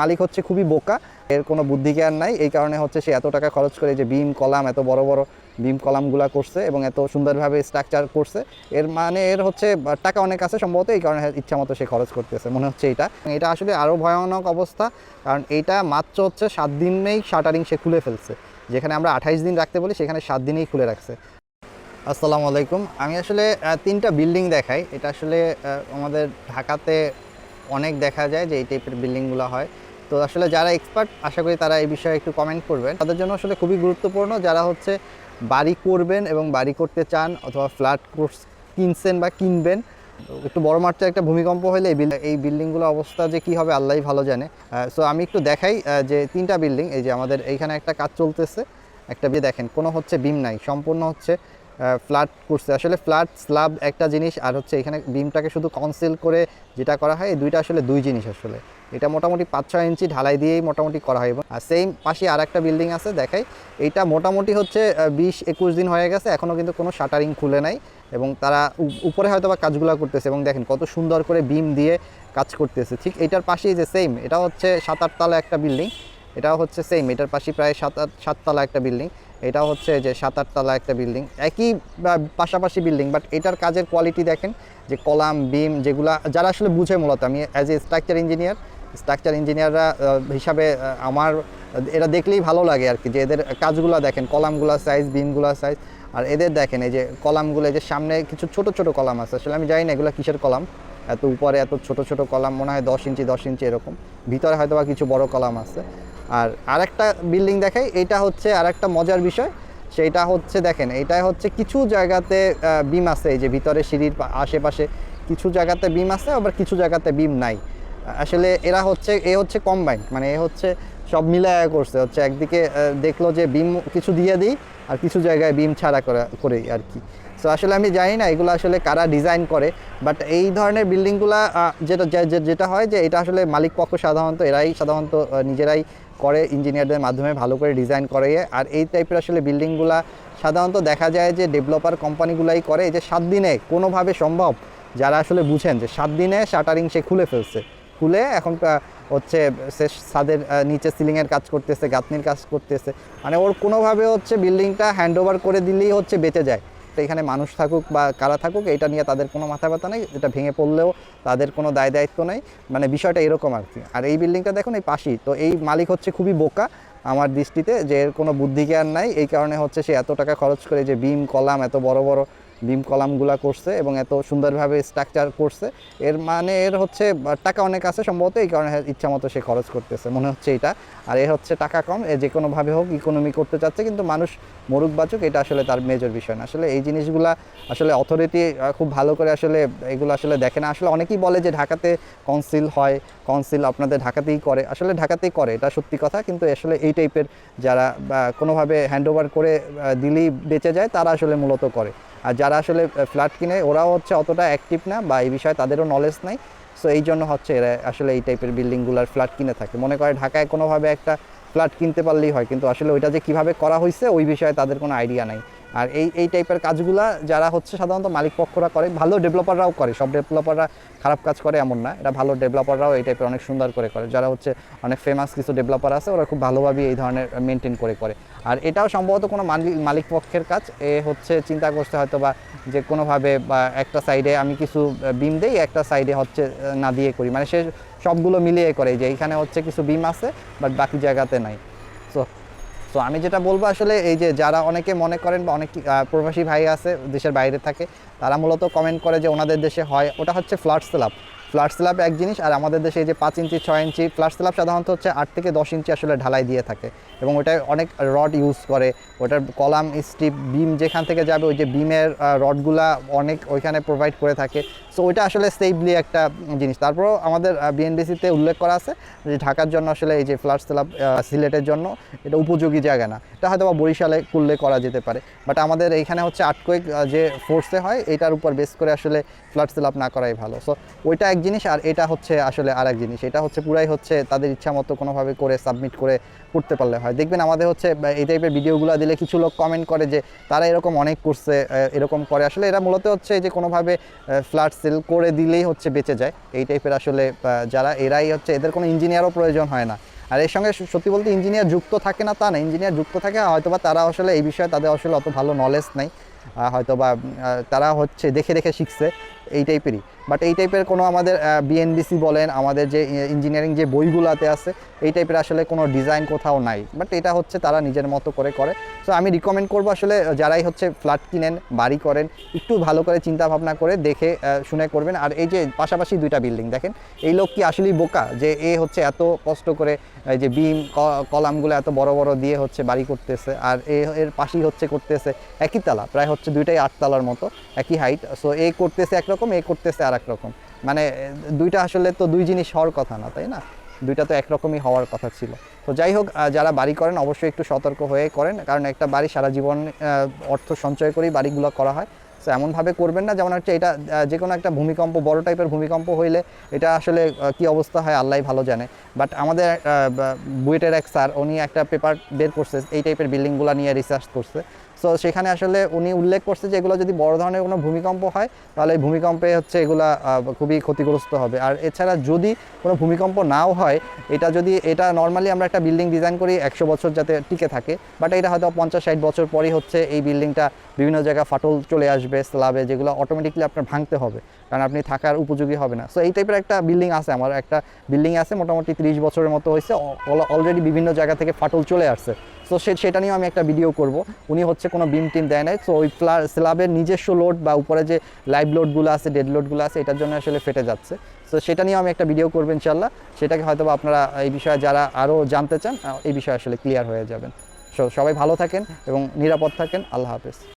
মালিক হচ্ছে খুবই বোকা, এর কোনো বুদ্ধি জ্ঞান নাই, এই কারণে হচ্ছে সে এত টাকা খরচ করে যে বিম কলাম, এত বড় বড় বিম কলামগুলা করছে এবং এত সুন্দরভাবে স্ট্রাকচার করছে, এর মানে এর হচ্ছে টাকা অনেক আছে সম্ভবত, এই কারণে ইচ্ছা মতো সে খরচ করতেছে, মনে হচ্ছে এটা। এটা আসলে আরও ভয়ানক অবস্থা, কারণ এইটা মাত্র হচ্ছে সাত দিনেই শাটারিং সে খুলে ফেলছে, যেখানে আমরা আঠাইশ দিন রাখতে বলি, সেখানে সাত দিনেই খুলে রাখছে। আসসালামু আলাইকুম, আমি আসলে তিনটা বিল্ডিং দেখাই, এটা আসলে আমাদের ঢাকাতে অনেক দেখা যায় যে এই টাইপের বিল্ডিংগুলো হয়। তো আসলে যারা এক্সপার্ট আশা করি তারা এই বিষয়ে একটু কমেন্ট করবেন। তাদের জন্য আসলে খুবই গুরুত্বপূর্ণ যারা হচ্ছে বাড়ি করবেন এবং বাড়ি করতে চান অথবা ফ্ল্যাট কোর্স কিনছেন বা কিনবেন, একটু বড় মাত্রায় একটা ভূমিকম্প হলে এই বিল- এই বিল্ডিংগুলো অবস্থা যে কী হবে আল্লাহই ভালো জানে। সো আমি একটু দেখাই যে তিনটা বিল্ডিং এই যে আমাদের এইখানে একটা কাজ চলতেছে। একটা বিয়ে দেখেন, কোনো হচ্ছে বিম নাই, সম্পূর্ণ হচ্ছে ফ্ল্যাট করছে। আসলে ফ্ল্যাট স্ল্যাব একটা জিনিস, আর হচ্ছে এখানে বিমটাকে শুধু কনসিল করে যেটা করা হয়, এই দুইটা আসলে দুই জিনিস আসলে। এটা মোটামুটি পাঁচ, ছয় ইঞ্চি ঢালাই দিয়েই মোটামুটি করা হয় এবং, আর সেম পাশে আর একটা বিল্ডিং আছে, দেখাই। এইটা মোটামুটি হচ্ছে বিশ, একুশ দিন হয়ে গেছে এখনও কিন্তু কোনো শাটারিং খুলে নাই এবং তারা উপরে হয়তো বা কাজগুলো করতেছে এবং দেখেন কত সুন্দর করে বিম দিয়ে কাজ করতেছে। ঠিক এটার পাশেই যে সেম এটা হচ্ছে সাত আটতলা একটা বিল্ডিং এটাও হচ্ছে সেম এটার পাশে প্রায় সাত, আট সাততলা একটা বিল্ডিং এটাও হচ্ছে যে সাত আটতলা একটা বিল্ডিং একই পাশাপাশি বিল্ডিং বাট এটার কাজের কোয়ালিটি দেখেন, যে কলাম বিম যেগুলা, যারা আসলে বুঝে মূলত, আমি as a structure engineer structure ইঞ্জিনিয়াররা হিসাবে আমার এটা দেখলেই ভালো লাগে আর কি, যে এদের কাজগুলো দেখেন, কলামগুলো সাইজ বিমগুলো সাইজ আর এদের দেখেন, এই যে কলামগুলো যে সামনে কিছু ছোট ছোট কলাম আছে, আসলে আমি জানি না এগুলো কিসের কলাম। এত উপরে এত ছোট ছোট কলাম, মনে হয় দশ ইঞ্চি দশ ইঞ্চি এরকম। ভিতরে হয়তো বা কিছু বড় কলাম আছে। আর আরেকটা বিল্ডিং দেখাই এটা হচ্ছে আরেকটা মজার বিষয়। সেইটা হচ্ছে দেখেন এইটাই হচ্ছে কিছু জায়গাতে বিম আছে, এই যে ভিতরে সিঁড়ির আশেপাশে কিছু জায়গাতে বিম আছে, আবার কিছু জায়গাতে বিম নাই। আসলে এরা হচ্ছে, এ হচ্ছে কম্বাইন্ড মানে এ হচ্ছে সব মিলায়া করছে। হচ্ছে একদিকে দেখল যে বিম কিছু দিয়ে দিই, আর কিছু জায়গায় বিম ছাড়া করা করে আর কি। সো আসলে আমি জানি না এগুলো আসলে কারা ডিজাইন করে বাট এই ধরনের বিল্ডিংগুলা যেটা যেটা হয় যে, এটা আসলে মালিক পক্ষ সাধারণত, এরাই সাধারণত নিজেরাই করে ইঞ্জিনিয়ারদের মাধ্যমে ভালো করে ডিজাইন করে। আর এই টাইপের আসলে বিল্ডিংগুলো সাধারণত দেখা যায় যে ডেভেলপার কোম্পানিগুলাই করে যে, সাত দিনে কোনোভাবে সম্ভব। যারা আসলে বুঝেন যে, সাত দিনে শাটারিং সে খুলে ফেলছে। খুলে এখন হচ্ছে সে ছাদের নিচে সিলিংয়ের কাজ করতেছে, গাঁথনির কাজ করতেছে। মানে ওর কোনোভাবে হচ্ছে বিল্ডিংটা হ্যান্ড ওভার করে দিলেই হচ্ছে বেঁচে যায়। এখানে মানুষ থাকুক বা কারা থাকুক, এটা নিয়ে তাদের কোনো মাথা ব্যথা নেই, এটা ভেঙে পড়লেও তাদের কোনো দায় দায়িত্ব নেই। মানে বিষয়টা এরকম আর কি। আর এই বিল্ডিংটা দেখুন এই পাশেই, তো এই মালিক হচ্ছে খুবই বোকা আমার দৃষ্টিতে, যে এর কোনো বুদ্ধি জ্ঞান নাই, এই কারণে হচ্ছে সে এত টাকা খরচ করে যে বিম, কলাম, এত বড় বড় বিম কলামগুলা করছে এবং এত সুন্দরভাবে স্ট্রাকচার করছে। এর মানে এর হচ্ছে টাকা অনেক আছে সম্ভবত, এই কারণে ইচ্ছা মতো সে খরচ করতেছে, মনে হচ্ছে এটা। আর এর হচ্ছে টাকা কম, এ যে কোনোভাবে হোক ইকোনমি করতে চাচ্ছে, কিন্তু মানুষ মরুক বাচুক, এটা আসলে তার মেজর বিষয় না। আসলে এই জিনিসগুলা আসলে অথরিটি খুব ভালো করে আসলে এগুলো আসলে দেখে না। আসলে অনেকেই বলে যে ঢাকাতে কনসিল হয় কনসিল আপনাদের ঢাকাতেই করে। আসলে ঢাকাতেই করে, এটা সত্যি কথা, কিন্তু আসলে এই টাইপের যারা কোনোভাবে হ্যান্ড ওভার করে দিলেই বেঁচে যায়, তারা আসলে মূলত করে। আর যারা আসলে ফ্ল্যাট কিনে, ওরাও হচ্ছে অতটা অ্যাক্টিভ না বা এই বিষয়ে তাদেরও নলেজ নাই। সো এই জন্য হচ্ছে এরা আসলে এই টাইপের বিল্ডিংগুলোর ফ্ল্যাট কিনে থাকে। মনে করে ঢাকায় কোনোভাবে একটা ফ্ল্যাট কিনতে পারলেই হয়। কিন্তু আসলে ওইটা যে কীভাবে করা হয়েছে ওই বিষয়ে তাদের কোনো আইডিয়া নাই। আর এই এই টাইপের কাজগুলা যারা হচ্ছে সাধারণত মালিক পক্ষরা করে, ভালো ডেভেলপাররাও করে। সব ডেভেলপাররা খারাপ কাজ করে এমন না। এটা ভালো ডেভেলপাররাও এই টাইপের অনেক সুন্দর করে করে। যারা হচ্ছে অনেক ফেমাস কিছু ডেভেলপার আছে, ওরা খুব ভালোভাবে এই ধরনের মেনটেন করে করে। আর এটাও সম্ভবত কোনো মালিক মালিক পক্ষের কাজ। এ হচ্ছে চিন্তা করতে হয়তো বা যে কোনোভাবে বা একটা সাইডে আমি কিছু বিম দেই, একটা সাইডে হচ্ছে না দিয়ে করি। মানে সে সবগুলো মিলিয়ে করে যে এইখানে হচ্ছে কিছু বিম আছে বাট বাকি জায়গাতে নাই। সো সো আমি যেটা বলব আসলে এই যে যারা অনেকে মনে করেন বা অনেক প্রবাসী ভাই আছে, দেশের বাইরে থাকে, তারা মূলত কমেন্ট করে যে ওনাদের দেশে হয়, ওটা হচ্ছে ফ্লাট স্ল্যাব ফ্ল্যাট স্ল্যাব এক জিনিস, আর আমাদের দেশে এই যে পাঁচ ইঞ্চি, ছয় ইঞ্চি ফ্ল্যাট স্ল্যাব সাধারণত হচ্ছে আট থেকে দশ ইঞ্চি আসলে ঢালাই দিয়ে থাকে এবং ওটায় অনেক রড ইউজ করে। ওটার কলাম, স্টিপ, বিম যেখান থেকে যাবে ওই যে বিমের রডগুলা অনেক ওইখানে প্রোভাইড করে থাকে। সো ওইটা আসলে সেফলি একটা জিনিস। তারপরেও আমাদের বিএনবিসিতে উল্লেখ করা আছে যে ঢাকার জন্য আসলে এই যে ফ্ল্যাট স্ল্যাব সিলেটের জন্য এটা উপযোগী জায়গা না। এটা হয়তো বা বরিশালে করলে করা যেতে পারে। বাট আমাদের এইখানে হচ্ছে আটকোয়েক যে ফোর্সে হয়, এটার উপর বেস করে আসলে ফ্ল্যাট স্ল্যাব না করাই ভালো। সো ওইটা এক জিনিস আর এটা হচ্ছে আসলে আর জিনিস। এটা হচ্ছে পুরাই হচ্ছে তাদের ইচ্ছা মতো কোনোভাবে করে সাবমিট করে করতে পারলে হয়। দেখবেন আমাদের হচ্ছে এই টাইপের ভিডিওগুলো দিলে কিছু লোক কমেন্ট করে যে তারা এরকম অনেক করছে এরকম করে। আসলে এরা মূলত হচ্ছে যে কোনোভাবে ফ্ল্যাট সেল করে দিলেই হচ্ছে বেঁচে যায়। এই টাইপের আসলে যারা এরাই হচ্ছে এদের কোনো ইঞ্জিনিয়ারও প্রয়োজন হয় না। আর এর সঙ্গে সত্যি বলতে ইঞ্জিনিয়ার যুক্ত থাকে না তা না। ইঞ্জিনিয়ার যুক্ত থাকে হয়তোবা তারা আসলে এই বিষয়ে তাদের আসলে অত ভালো নলেজ নেই। উম, আহ, তারা হচ্ছে দেখে দেখে শিখছে। এই টাইপেরই বাট এই টাইপের কোনো আমাদের বিএনবিসি বলেন, আমাদের যে ইঞ্জিনিয়ারিং যে বইগুলোতে আছে, এই টাইপের আসলে কোনো ডিজাইন কোথাও নাই। বাট এটা হচ্ছে তারা নিজের মতো করে করে। সো আমি রিকমেন্ড করব আসলে যারাই হচ্ছে ফ্ল্যাট কিনেন, বাড়ি করেন, একটু ভালো করে চিন্তা ভাবনা করে দেখে শুনে করবেন। আর এই যে পাশাপাশি দুইটা বিল্ডিং দেখেন, এই লোক কি আসলেই বোকা যে এ হচ্ছে এত কষ্ট করে, এই যে বিম কলামগুলো এত বড় বড় দিয়ে হচ্ছে বাড়ি করতেছে, আর এ, এর পাশেই হচ্ছে করতেছে একই তালা, প্রায় হচ্ছে দুইটাই আটতলার মতো, একই হাইট সো এ করতেছে একরকম এ করতেছে আর একরকম মানে দুইটা আসলে তো দুই জিনিস হওয়ার কথা না, তাই না? দুইটা তো একরকমই হওয়ার কথা ছিল। তো যাই হোক যারা বাড়ি করেন অবশ্যই একটু সতর্ক হয়ে করেন, কারণ একটা বাড়ি সারা জীবন অর্থ সঞ্চয় করেই বাড়িগুলো করা হয়। তো এমনভাবে করবেন না, যেমন হচ্ছে এটা যে কোনো একটা ভূমিকম্প, বড় টাইপের ভূমিকম্প হইলে এটা আসলে কি অবস্থা হয় আল্লাহ ভালো জানে। বাট আমাদের বুয়েটের এক স্যার, উনি একটা পেপার বের করছে, এই টাইপের বিল্ডিংগুলো নিয়ে রিসার্চ করছে। সো সেখানে আসলে উনি উল্লেখ করছে যে এগুলো যদি বড় ধরনের কোনো ভূমিকম্প হয়, তাহলে ভূমিকম্পে হচ্ছে এগুলা খুবই ক্ষতিগ্রস্ত হবে। আর এছাড়া যদি কোনো ভূমিকম্প নাও হয়, এটা যদি, এটা নর্মালি আমরা একটা বিল্ডিং ডিজাইন করি, একশো বছর যাতে টিকে থাকে বাট এটা হয়তো পঞ্চাশ, ষাট বছর পরই হচ্ছে এই বিল্ডিংটা বিভিন্ন জায়গায় ফাটল চলে আসবে স্লাবে যেগুলো অটোমেটিকলি আপনার ভাঙতে হবে, কারণ আপনি থাকার উপযোগী হবে না। সো এই টাইপের একটা বিল্ডিং আছে আমার, একটা বিল্ডিং আছে মোটামুটি তিরিশ বছরের মতো হয়েছে অলরেডি বিভিন্ন জায়গা থেকে ফাটল চলে আসছে। সো সেটা নিয়েও আমি একটা ভিডিও করব। উনি হচ্ছে কোনো বিম টিম দেয় নাই। সো ওই স্ল্যাবের নিজস্ব লোড বা উপরে যে লাইভ লোডগুলো আছে ডেড লোডগুলো আছে, এটার জন্য আসলে ফেটে যাচ্ছে। সো সেটা নিয়েও আমি একটা ভিডিও করব ইনশাল্লাহ সেটাকে হয়তো আপনারা এই বিষয়ে যারা আরও জানতে চান এই বিষয়ে আসলে ক্লিয়ার হয়ে যাবেন। সো সবাই ভালো থাকেন এবং নিরাপদ থাকেন। আল্লাহ হাফেজ।